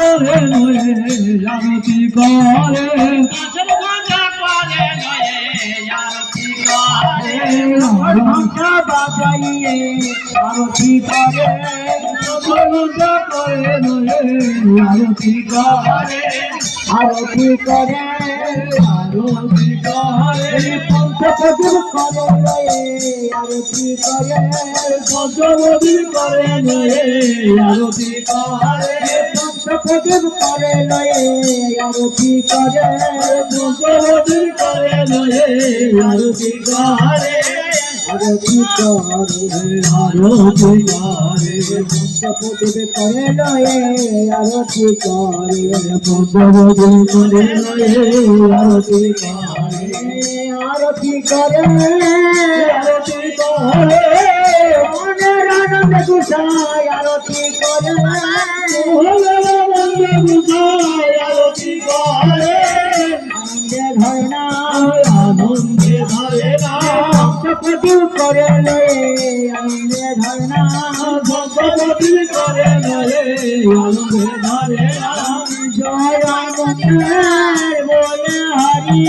করে নয়ে আরতি করে ঘণ্টা বাজাইয়ে আরতি করে ঘণ্টা করে নয়ে আরতি করে আরতি করে আরতি করে পঞ্চপদীর করে নয়ে আরতি করে পঞ্চপদীর করে আরতি করে পঞ্চপদীর করে নয়ে আরতি করে পঞ্চপদীর করে নয়ে আরতি করে আরতি করে আরতি করে। পঞ্চপদীর করে নয়ে আরতি করে পঞ্চপদীর করে নয়ে আরতি করে। আরতি করে আরতি করে, মনের আনন্দ গুছায় সপতি করে লয়ে আনন্দে ধরে না করে লয়ে আনন্দে ধরে জয় আনন্দের বলে হরি,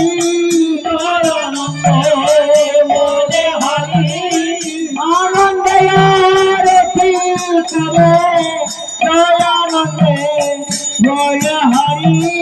জয় আনন্দ বলে হরি। আনন্দে করে, জয় আনন্দে বলে হরি।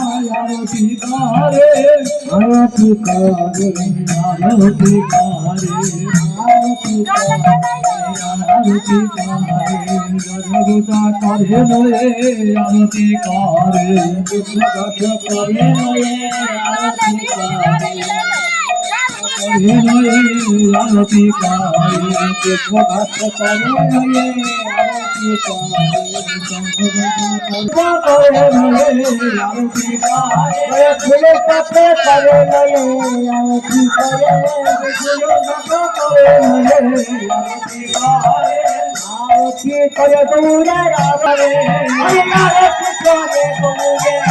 আরতি করে আরতি করে আরতি করে আরতি করে আরতি করে জগতা করে নয়ে আরতি করে জগত করে নয়ে আরতি করে করে নয়ে আরতি করে জগত করে নয়ে আরতি করে করে নয়ে আরতি করে ফুলে পাতে করে আরতি করে আরতি করে দৌড়ে আরতি করে দৌড়ে